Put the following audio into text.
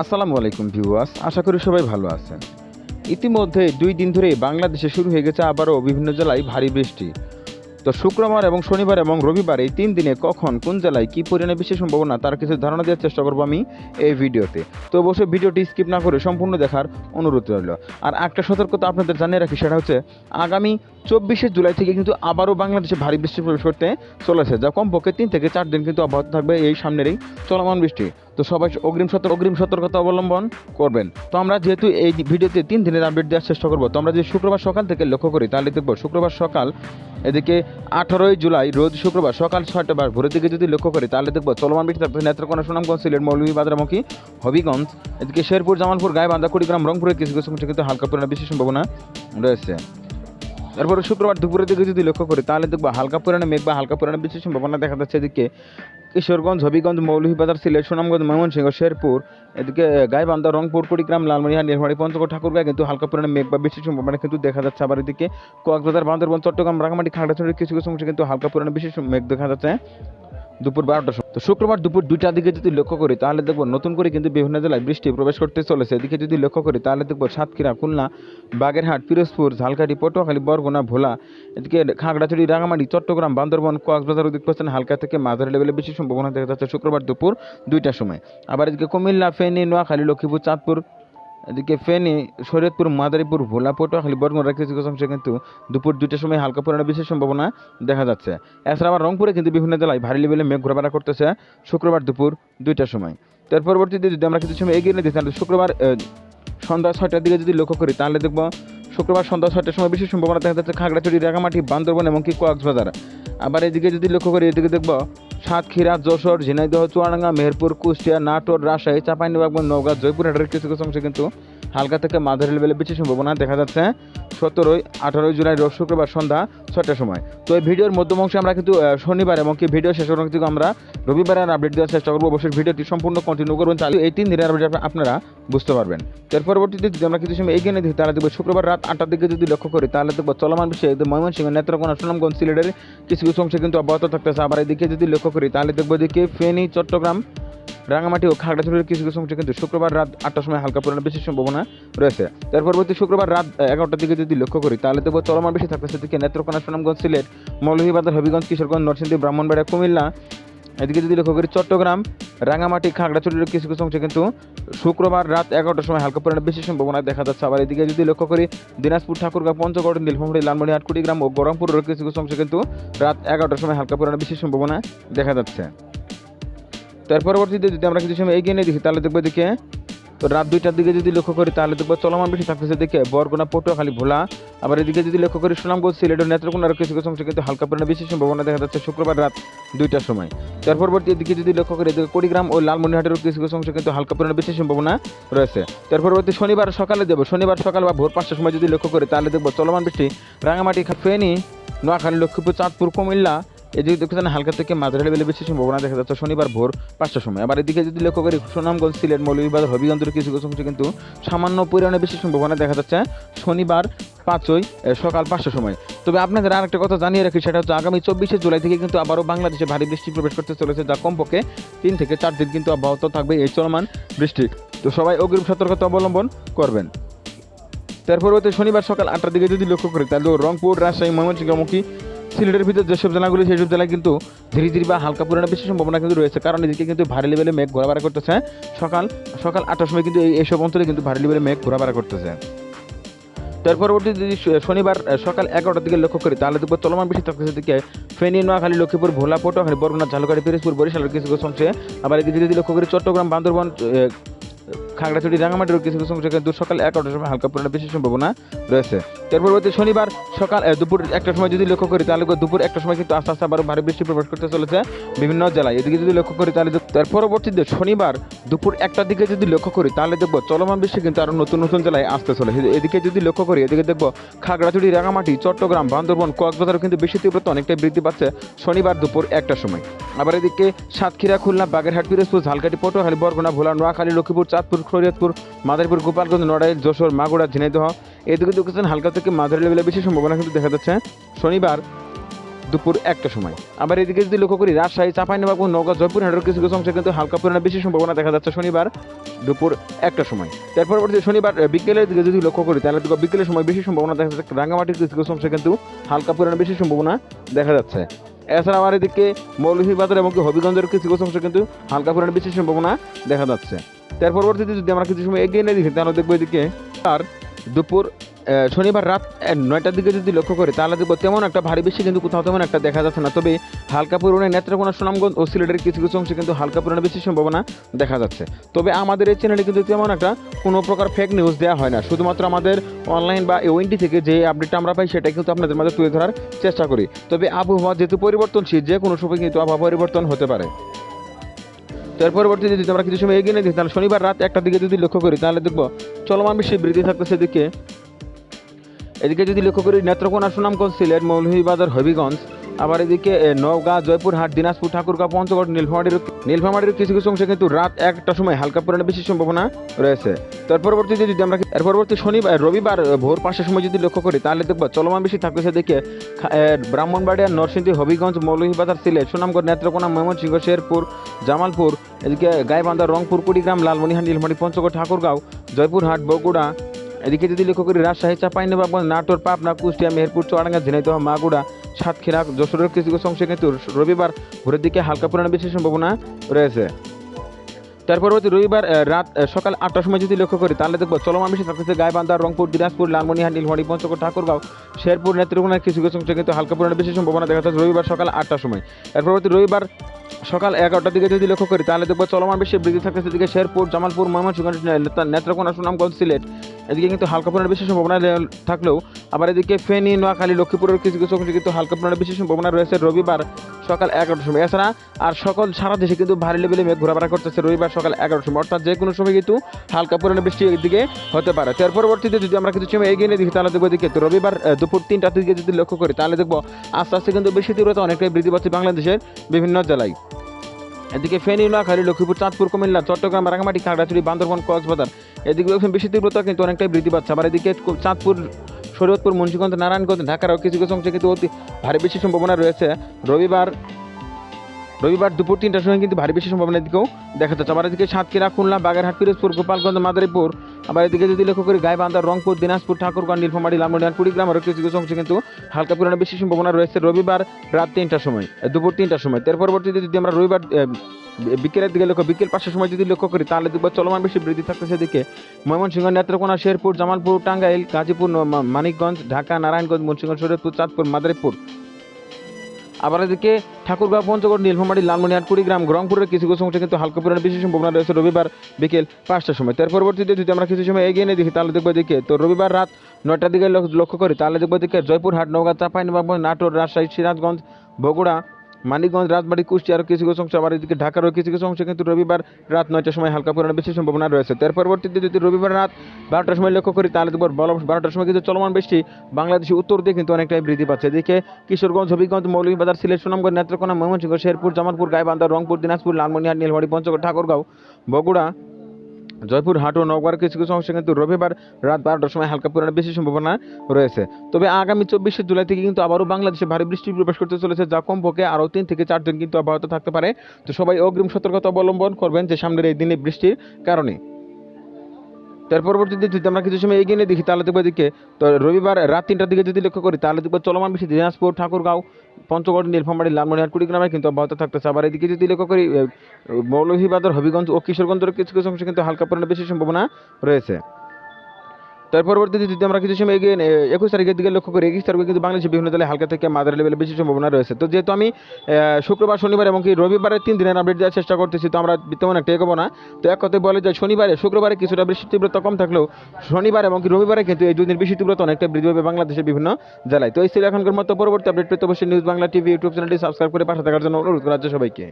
আসসালামু আলাইকুম ভিউয়ার্স, আশা করি সবাই ভালো আছেন। ইতিমধ্যে দুই দিন ধরে বাংলাদেশে শুরু হয়ে গেছে আবারও বিভিন্ন জেলায় ভারী বৃষ্টি। তো শুক্রবার এবং শনিবার এবং রবিবার এই তিন দিনে কখন, কোন জেলায় কী পরিমাণে বৃষ্টির সম্ভাবনা, তার কিছু ধারণা দেওয়ার চেষ্টা করব আমি এই ভিডিওতে। তো অবশ্যই ভিডিওটি স্কিপ না করে সম্পূর্ণ দেখার অনুরোধ রইল। আর একটা সতর্কতা আপনাদের জানিয়ে রাখি, সেটা হচ্ছে আগামী চব্বিশে জুলাই থেকে কিন্তু আবারও বাংলাদেশে ভারী বৃষ্টি প্রবেশ করতে চলেছে, যা কমপক্ষে তিন থেকে চার দিন কিন্তু অব্যাহত থাকবে এই সামনের এই চলমান বৃষ্টি। তো সবাই অগ্রিম সতর্ক অগ্রিম সতর্কতা অবলম্বন করবেন। তো আমরা যেহেতু এই ভিডিওতে তিন দিনের আপডেট দেওয়ার চেষ্টা করব, তো আমরা যদি শুক্রবার সকাল থেকে লক্ষ্য করি, তাহলে দেখব শুক্রবার সকাল এদিকে আঠারোই জুলাই, রোজ শুক্রবার সকাল ছয়টা বার ভোরের দিকে যদি লক্ষ্য করি, তাহলে দেখব চলমান বৃষ্টি নেত্রকোনা সুনামগঞ্জ সিলেট মৌলভীবাজারমুখী হবিগঞ্জ, এদিকে শেরপুর জামালপুর গায়ে কুড়িগ্রাম, রংপুরের কিছু কিছু কিন্তু হালকা পরিমাণে বেশি সম্ভাবনা রয়েছে। তারপরে শুক্রবার দুপুরের দিকে যদি লক্ষ্য করি, তাহলে দেখব হালকা পরিমাণে মেঘ বা হালকা পুরানো বৃষ্টির সম্ভাবনা দেখা যাচ্ছে। এদিকে কিশোরগঞ্জ, হবিগঞ্জ, মৌলভীবাজার, সিলেট, সুনামগঞ্জ, ময়মনসিংহ, শেরপুর, এদিকে গাইবান্ধা, রংপুর, কুড়িগ্রাম লালমনিহার নির্মাণী পঞ্চগড় ঠাকুরগাঁ কিন্তু হালকা পরিমাণে মেঘ বা বৃষ্টির সম্ভাবনা কিন্তু দেখা যাচ্ছে। আবার এদিকে কক্সবাজার, বান্দরবন, চট্টগ্রাম রাঙামাটি খাগড়াছড়ির কিছু কিছু অংশে কিন্তু হালকা পরিমাণে বৃষ্টির মেঘ দেখা যাচ্ছে। দুপুর বারোটার সময়। তো শুক্রবার দুপুর দুইটার দিকে যদি লক্ষ্য করি, তাহলে দেখব নতুন করে কিন্তু বিভিন্ন জেলায় বৃষ্টি প্রবেশ করতে চলেছে। এদিকে যদি লক্ষ্য করি, তাহলে দেখব সাতক্ষীরা, খুলনা, বাগেরহাট, পিরোজপুর, ঝালকাঠি, পটুয়াখালী, বরগুনা, ভোলা, এদিকে খাগড়াছড়ি রাঙামাটি চট্টগ্রাম, বান্দরবন, কক্সবাজার ওদিক পাচ্ছেন হালকা থেকে মাঝারি লেভেলে বেশি সম্ভাবনা দেখা যাচ্ছে শুক্রবার দুপুর দুইটার সময়। আবার এদিকে কুমিল্লা, ফেনী, নোয়াখালী, লক্ষ্মীপুর, চাঁদপুর এদিকে ফেনী, শরীয়তপুর, মাদারীপুর ভোলা পটুয়াখালী বরগুনা কিছু কিছু অংশে কিন্তু দুপুর দুইটার সময় হালকা পরিমাণে বিশেষ সম্ভাবনা দেখা যাচ্ছে। এছাড়া আবার রংপুরে কিন্তু বিভিন্ন জেলায় ভারী লেভেলে মেঘ ঘোরাফেরা করতেছে শুক্রবার দুপুর দুইটার সময়। তার পরবর্তীতে যদি আমরা কিছু সময় এগিয়ে নিতে তাহলে শুক্রবার সন্ধ্যা ছয়টার দিকে যদি লক্ষ্য করি, তাহলে দেখব শুক্রবার সন্ধ্যা ছয়টার সময় বেশি সম্ভাবনা দেখা যাচ্ছে খাগড়াছড়ি রাঙামাটি বান্দরবন এবং কি কক্সবাজার। আবার এদিকে যদি লক্ষ্য করি, এদিকে দেখব সাতক্ষীরা, যশোর, ঝিনাইদহ, চুয়াডাঙ্গা, মেহেরপুর, কুষ্টিয়া, নাটোর, রাজশাহী, চাঁপাইনবাবগঞ্জ, নওগাঁ, জয়পুরহাটের কিছু কিছু অংশে কিন্তু হালকা থেকে মাঝারি লেভেলে বেশি সম্ভাবনা দেখা যাচ্ছে সতেরোই, আঠারোই জুলাই রোজ শুক্রবার সন্ধ্যা ছটার সময়। তো এই ভিডিওর মধ্যম অংশে আমরা কিন্তু শনিবার এবং কি ভিডিও শেষের অংশ থেকে আমরা রবিবারের আপডেট দেওয়ার চেষ্টা করব। অবশ্যই ভিডিওটি সম্পূর্ণ কন্টিনিউ করবেন, তাহলে এই তিন দিনের আপডেট আপনারা বুঝতে পারবেন। এর পরবর্তীতে যদি আমরা কিছু সময় এগিয়ে দিই তাহলে দেখব শুক্রবার রাত আটটার দিকে যদি লক্ষ্য করি, তাহলে দেখব চলমান বিষয়ে ময়মনসিংহ নেত্রকোনা সুনামগঞ্জ সিলেটের কিছু কিছু অংশে কিন্তু অব্যাহত থাকতেছে। আবার এদিকে যদি লক্ষ্য করি, তাহলে দেখব এদিকে ফেনী, চট্টগ্রাম রাঙামাটি ও খাগড়াছড়ির কিছু কিছু অংশে কিন্তু শুক্রবার রাত আটটার সময় হালকা পরিমাণে বেশি সম্ভাবনা রয়েছে। তার পরবর্তী শুক্রবার রাত এগারোটার দিকে যদি লক্ষ্য করি, তাহলে দেখব চলমান বেশি থাকবে। সেদিকে নেত্রকোনা, সুনামগঞ্জ, সিলেট, মৌলভীবাজার, হবিগঞ্জ, কিশোরগঞ্জ, নরসিংদী, ব্রাহ্মণবাড়িয়া, কুমিল্লা, এদিকে যদি লক্ষ্য করি, চট্টগ্রাম, রাঙামাটি, খাগড়াছড়ির কিছু কিছু অংশে কিন্তু শুক্রবার রাত এগারোটার সময় হালকা পরিমাণে বেশি সম্ভাবনা দেখা যাচ্ছে। আবার এদিকে যদি লক্ষ্য করি, দিনাজপুর, ঠাকুরগাঁ, পঞ্চগড়, নীলফামারী লালমনিরহাট কুড়িগ্রাম ও গরমপুরের কিছু কিছু অংশে কিন্তু রাত এগারোটার সময় হালকা পরিমাণে বেশি সম্ভাবনা দেখা যাচ্ছে। তার পরবর্তীতে যদি আমরা কিছু সময় এগিয়ে নিয়ে দেখি, তাহলে দেখব দিকে তো রাত দুইটার দিকে যদি লক্ষ্য করি, তাহলে দেখব চলমান বেশি থাকতেছে দিকে বরগুনা, পটুয়াখালী, ভোলা। আবার এদিকে যদি লক্ষ্য করি, সুনামগঞ্জ সিলেট ও নেত্রকোনার কিছু কিছু অংশে কিন্তু হালকা পরিমাণে বেশি সম্ভাবনা দেখা যাচ্ছে শুক্রবার রাত দুইটার সময়। তার পরবর্তী এদিকে যদি লক্ষ্য করি, এদিকে কুড়িগ্রাম ও লালমনিরহাটের কিছু কিছু অংশে কিন্তু হালকা পরিমাণে বেশি সম্ভাবনা রয়েছে। তার পরবর্তী শনিবার সকালে দেবো শনিবার সকাল বা ভোর পাঁচটার সময় যদি লক্ষ্য করি, তাহলে দেখব চলমান বৃষ্টি রাঙামাটি, ফেনী, নোয়াখালী, লক্ষ্মীপুর, চাঁদপুর, কুমিল্লা এদিকে দেখছেন হালকা থেকে মাঝারি লেভেলে বেশি সম্ভাবনা দেখা যাচ্ছে শনিবার ভোর পাঁচটার সময়। আবার এদিকে যদি লক্ষ্য করি, সুনামগঞ্জ, সিলেট, মৌলভীবাজার, হবিগঞ্জের কিছু কিছু অংশে কিন্তু সামান্য পরিমাণে বেশি সম্ভাবনা দেখা যাচ্ছে শনিবার পাঁচই সকাল পাঁচটার সময়। তবে আপনাদের আর একটা কথা জানিয়ে রাখি, সেটা হচ্ছে আগামী চব্বিশে জুলাই থেকে কিন্তু আবারও বাংলাদেশে ভারী বৃষ্টি প্রবেশ করতে চলেছে, যা কমপক্ষে তিন থেকে চার দিন কিন্তু অব্যাহত থাকবে এই চলমান বৃষ্টি। তো সবাই অগ্রিম সতর্কতা অবলম্বন করবেন। তার পরবর্তী শনিবার সকাল আটটার দিকে যদি লক্ষ্য করি, তাহলে রংপুর, রাজশাহী, ময়মনসিংহমুখী, সিলেটের ভিতরে যেসব জেলাগুলি সেই সব জেলায় কিন্তু ধীরে ধীরে বা হালকা পরিমাণে বেশি সম্ভাবনা কিন্তু রয়েছে। কারণ এদিকে কিন্তু ভারী লেভেলে মেঘ ঘোরাফেরা করতেছে। সকাল সকাল আটটার সময় কিন্তু এই এইসব অঞ্চলে কিন্তু ভারী লেভেলে মেঘ ঘোরাফেরা করতেছে। তার পরবর্তী যদি শনিবার সকাল এগারোটার দিকে লক্ষ্য করি, তাহলে দেখব চলমান বেশি থাকতেছে দিকে ফেনী, নোয়াখালী, লক্ষ্মীপুর ভোলা পটুয়াখালী বরগুনা, ঝালকাঠি, পিরিজপুর, বরিশালের কিছু কিছু অংশে আবার এদিকে যদি লক্ষ্য করি, চট্টগ্রাম, বান্দরবান খাগড়াছড়ি রাঙামাটির কিছু কিছু অংশে কিন্তু সকাল এগারোটার সময় হালকা পরিমাণে বেশি সম্ভাবনা রয়েছে। তার পরবর্তী শনিবার সকাল দুপুর একটার সময় যদি লক্ষ্য করি তাহলে দুপুর একটার সময় কিন্তু আস্তে আস্তে আবার ভারী বৃষ্টি প্রবেশ করতে চলেছে বিভিন্ন জেলায়। এদিকে যদি লক্ষ্য করি তাহলে তার পরবর্তীতে শনিবার দুপুর একটার দিকে যদি লক্ষ্য করি তাহলে দেখব চলমান বৃষ্টি কিন্তু আরও নতুন নতুন জেলায় আসতে চলে এদিকে যদি লক্ষ্য করি এদিকে দেখব খাগড়াছড়ি রাঙামাটি চট্টগ্রাম, বান্দরবন, কক্সবাজারও কিন্তু বেশি তীব্রতা অনেকটাই বৃদ্ধি পাচ্ছে শনিবার দুপুর একটার সময়। আবার এদিকে সাতক্ষীরা, খুলনা, বাগেরহাট, পিরোজপুর, ঝালকাঠি, পটুয়াখালী, বরগুনা, ভোলা, নোয়াখালী, লক্ষ্মীপুর, চাঁদপুর শরীয়তপুর মাদারীপুর, গোপালগঞ্জ, নড়াইল, যশোর মাগুড়া ঝিনাইদহ এদিকে দেখছেন হালকা থেকে মাঝারি লেভেলে বেশি সম্ভাবনা কিন্তু দেখা যাচ্ছে। শনিবার দুপুর একটা সময়। আবার এদিকে যদি লক্ষ্য করি, রাজশাহী, চাঁপাইনবাবগঞ্জ, নওগাঁ জয়পুরহাটের কিছু কিছু অংশে কিন্তু হালকা পরিমাণে বেশি সম্ভাবনা দেখা যাচ্ছে শনিবার দুপুর একটা সময়। তার পরবর্তী শনিবার বিকেলের দিকে যদি লক্ষ্য করি, তাহলে বিকেলের সময় বেশি সম্ভাবনা দেখা যাচ্ছে। রাঙ্গামাটির কিছু কিছু অংশে কিন্তু হালকা পরিমাণে বেশি সম্ভাবনা দেখা যাচ্ছে। এছাড়া আমার এদিকে মৌলভীবাজার এবং হবিগঞ্জের কিছু কিছু অংশে কিন্তু হালকা পরিমাণে বেশি সম্ভাবনা দেখা যাচ্ছে। তার পরবর্তীতে যদি আমরা কিছু সময় এগিয়ে নিয়ে দেখি, তাহলে দেখব এদিকে আর দুপুর শনিবার রাত নয়টার দিকে যদি লক্ষ্য করি, তাহলে দেখব তেমন একটা ভারী বেশি কিন্তু কোথাও তেমন একটা দেখা যাচ্ছে না। তবে হালকা পরিমাণে নেত্রকোনা, সুনামগঞ্জ ও সিলেটের কিছু কিছু অংশে কিন্তু হালকা পরিমাণে বেশি সম্ভাবনা দেখা যাচ্ছে। তবে আমাদের এই চ্যানেলে কিন্তু তেমন একটা কোনো প্রকার ফেক নিউজ দেওয়া হয় না। শুধুমাত্র আমাদের অনলাইন বা ওয়েন্টি থেকে যে আপডেটটা আমরা পাই সেটা কিন্তু আপনাদের মাঝে তুলে ধরার চেষ্টা করি। তবে আবহাওয়া যেহেতু পরিবর্তনশীল, যে কোনো সময় কিন্তু আবহাওয়া পরিবর্তন হতে পারে। তার পরবর্তীতে যদি আমরা কিছু সময় এগিয়ে নিয়ে দেখি তাহলে শনিবার রাত একটার দিকে যদি লক্ষ্য করি, তাহলে দেখব চলমান বেশি বৃদ্ধি থাকতেছে এদিকে। এদিকে যদি লক্ষ্য করি, নেত্রকোনা সুনামগঞ্জ, সিলেট, মৌলভীবাজার, হবিগঞ্জ, আবার এদিকে নওগাঁ, জয়পুরহাট, দিনাজপুর, ঠাকুরগাঁও, পঞ্চগড় নীলফামারীর নীলফামারীর কিছু কিছু অংশে কিন্তু রাত একটা সময় হালকা পরিমাণে বেশি সম্ভাবনা রয়েছে। তার পরবর্তীতে যদি আমরা এর পরবর্তী শনিবার, রবিবার ভোর পাঁচটার সময় যদি লক্ষ্য করি, তাহলে দেখব চলমান বেশি থাকতেছে দেখে ব্রাহ্মণবাড়িয়া, নরসিংদী, হবিগঞ্জ, মৌলভীবাজার, সিলেট সুনামগঞ্জ নেত্রকোনা, ময়মনসিংহ, শেরপুর, জামালপুর, এদিকে গাইবান্ধা, রংপুর, কুড়িগ্রাম, লালমনিহাট নীলমণি পঞ্চগড়, ঠাকুরগাঁও, জয়পুরহাট, বগুড়া, এদিকে যদি লক্ষ্য করি রাজশাহী, চাঁপাইনবাবগঞ্জ, নাটোর, পাবনা, কুষ্টিয়া, মেহেরপুর, চুয়াডাঙ্গা, ঝিনাইদহ মাগুড়া সাতক্ষীরা, যশোরের কিছু কিছু অংশে কিন্তু রবিবার ভোরের দিকে হালকা পরিমাণে বেশি সম্ভাবনা রয়েছে। তার পরবর্তী রবিবার রাত সকাল আটটার সময় যদি লক্ষ্য করি, তাহলে দেখব চলমান বেশি থাকতেছে গাইবান্ধা, রংপুর, দিনাজপুর, লালমনিহাট, নীলমণি, পঞ্চগড়, ঠাকুরগাঁও, শেরপুর নেত্রকোনার কিছু কিছু অংশে কিন্তু হালকা পরিমাণে বেশি সম্ভাবনা দেখা যাচ্ছে রবিবার সকাল আটটার সময়। এর পরবর্তী রবিবার সকাল এগারোটার দিকে যদি লক্ষ্য করি, তাহলে দেখব চলমান বেশি বৃদ্ধি থাকতেছে এদিকে শেরপুর, জামালপুর, ময়মনসিংহ নেত্রকোনা, সুনামগঞ্জ, সিলেট। এদিকে কিন্তু হালকা পরিমাণে বেশি সম্ভাবনা থাকলেও, আবার এদিকে ফেনী, নোয়াখালী, লক্ষ্মীপুরের কিছু কিছু অংশে কিন্তু হালকা পরিমাণে বেশি সম্ভাবনা রয়েছে রবিবার সকাল এগারোটার সময়। এছাড়া আর সকল সারা দেশে কিন্তু ভারী লেভেলে মেঘ ঘোরাফেরা করতেছে রবিবার সকাল এগারোটার সময়। অর্থাৎ যে কোনো সময় কিন্তু হালকা পরিমাণে বৃষ্টি দিকে হতে পারে। তার পরবর্তীতে যদি আমরা কিছু সময় এগিয়ে নিয়ে দেখি, তাহলে দেখব দিকে তো রবিবার দুপুর তিনটার দিকে যদি লক্ষ্য করি, তাহলে দেখব আস্তে আস্তে কিন্তু বেশি তীব্রতা অনেকটাই বৃদ্ধি পাচ্ছে বাংলাদেশের বিভিন্ন জেলায়। এদিকে ফেনী, নোয়াখালী, লক্ষ্মীপুর, চাঁদপুর, কুমিল্লা, চট্টগ্রাম রাঙামাটি খাগড়াছড়ি, বান্দরবান, কক্সবাজার। এদিকে বেশি তীব্রতা কিন্তু অনেকটাই বৃদ্ধি পাচ্ছে। আবার এদিকে চাঁদপুর শরীয়তপুর মুন্সিগঞ্জ, নারায়ণগঞ্জ, ঢাকার কিছু কিছু অংশে কিন্তু অতি ভারী বেশি সম্ভাবনা রয়েছে। রবিবার রবিবার দুপুর তিনটার সময় কিন্তু ভারী বেশি সম্ভাবনার দিকেও দেখা যাচ্ছে। আবার এদিকে সাতক্ষীরা, খুলনা, বাগেরহাট, পিরোজপুর, গোপালগঞ্জ, মাদারীপুর। আবার এদিকে যদি লক্ষ্য করি, গাইবান্ধা, রংপুর, দিনাজপুর ঠাকুরগঞ্জ নীলফামারী, লালমনিরহাট, কুড়িগ্রাম আরও কিছু কিছু অংশে কিন্তু হালকা পরিমাণে বেশি সম্ভাবনা রয়েছে রবিবার রাত তিনটার সময় দুপুর তিনটার সময়। তার পরবর্তীতে যদি আমরা রবিবার বিকেলের দিকে লক্ষ্য বিকেল পাঁচটার সময় যদি লক্ষ্য করি, তাহলে দেখব চলমান বেশি বৃদ্ধি থাকতেছে দিকে ময়মনসিংহ, নেত্রকোনা, শেরপুর, জামালপুর, টাঙ্গাইল, গাজীপুর মানিকগঞ্জ, ঢাকা, নারায়ণগঞ্জ, মুন্সিগঞ্জ, শরীয়তপুর, চাঁদপুর, মাদারীপুর। আবার এদিকে ঠাকুরগাঁও পঞ্চগড়, নীলফামারী, লালমনিরহাট, কুড়িগ্রাম, রংপুরের কিছু কিছু অংশে কিন্তু হালকা পরিমাণে বেশি সম্ভাবনা রয়েছে রবিবার বিকেল পাঁচটার সময়। তার পরবর্তীতে যদি আমরা কিছু সময় এগিয়ে নিয়ে দেখি, তাহলে দেখব এদিকে তো রবিবার রাত নয়টার দিকে লক্ষ- লক্ষ্য করি, তাহলে দেখব এদিকে জয়পুরহাট, নওগাঁ, চাঁপাইনবাবগঞ্জ, নাটোর, রাজশাহী, সিরাজগঞ্জ, বগুড়া মানিকগঞ্জ, রাজবাড়ী কুষ্টি আরও কিছু কিছু অংশ, আবার এদিকে ঢাকারও কিছু কিছু অংশে কিন্তু রবিবার রাত নয়টার সময় হালকা পরিমাণে বেশি সম্ভাবনা রয়েছে। তার পরবর্তীতে যদি রবিবার রাত বারোটার সময় লক্ষ্য করি, তাহলে দেখব বারোটার সময় কিন্তু চলমান বৃষ্টি বাংলাদেশের উত্তর দিয়ে কিন্তু অনেকটাই বৃদ্ধি পাচ্ছে। এদিকে কিশোরগঞ্জ, হবিগঞ্জ, মৌলভীবাজার, সিলেট, সুনামগঞ্জ, নেত্রকোনা, ময়মনসিংহ, শেরপুর, জামালপুর, গাইবান্ধা, রংপুর, দিনাজপুর লালমনিহাট নীলমারি, পঞ্চগড়, ঠাকুরগাঁও, বগুড়া জয়পুর হাট ও নওগাঁর কিছু কিছু অংশে কিন্তু রবিবার রাত বারোটার সময় হালকা পরিমাণে বেশি সম্ভাবনা রয়েছে। তবে আগামী চব্বিশে জুলাই থেকে কিন্তু আবারও বাংলাদেশে ভারী বৃষ্টি প্রবেশ করতে চলেছে, যা কমপক্ষে আরও তিন থেকে চার দিন কিন্তু অব্যাহত থাকতে পারে। তো সবাই অগ্রিম সতর্কতা অবলম্বন করবেন যে সামনের এই দিনে বৃষ্টির কারণে। তার পরবর্তীতে যদি আমরা কিছু সময় এগিয়ে নিয়ে দেখি, তাহলে দেখব এদিকে, তো রবিবার রাত তিনটার দিকে যদি লক্ষ্য করি, তাহলে দেখব চলমান বেশি দিনাজপুর, ঠাকুরগাঁও, পঞ্চগড়, নীলফামারী, লালমনিরহাট, কুড়িগ্রামে কিন্তু অব্যাহত থাকতেছে। আবার এদিকে যদি লক্ষ্য করি মৌলভীবাজার, হবিগঞ্জ ও কিশোরগঞ্জের কিছু কিছু অংশে কিন্তু হালকা পরিমাণে বেশি সম্ভাবনা রয়েছে। তার পরবর্তীতে যদি আমরা কিছু সময় এগিয়ে একুশ তারিখের দিকে লক্ষ্য করি, একুশ তারিখে কিন্তু বাংলাদেশের বিভিন্ন জেলায় হালকা থেকে মাদার লেভেলে বেশি সম্ভাবনা রয়েছে। তো যেহেতু আমি শুক্রবার, শনিবার এবং কি রবিবারের তিন দিনের আপডেট দেওয়ার চেষ্টা করতেছি, তো আমরা তেমন একটা এগোবো না। তো এক কথায় বলে যে শনিবারে, শুক্রবারে কিছুটা বৃষ্টির তীব্রতা কম থাকলেও শনিবার এবং কি রবিবারে কিন্তু এই দুদিন বৃষ্টির তীব্রতা অনেকটা বৃদ্ধি পাবে বাংলাদেশের বিভিন্ন জেলায়। তো এই ছিল এখনকার মতো পরবর্তী আপডেট পেতে অবশ্যই নিউজ বাংলা টিভি, ইউটিউব চ্যানেলটি সাবস্ক্রাইব করে পাশে থাকার জন্য অনুরোধ করা হচ্ছে সবাইকে।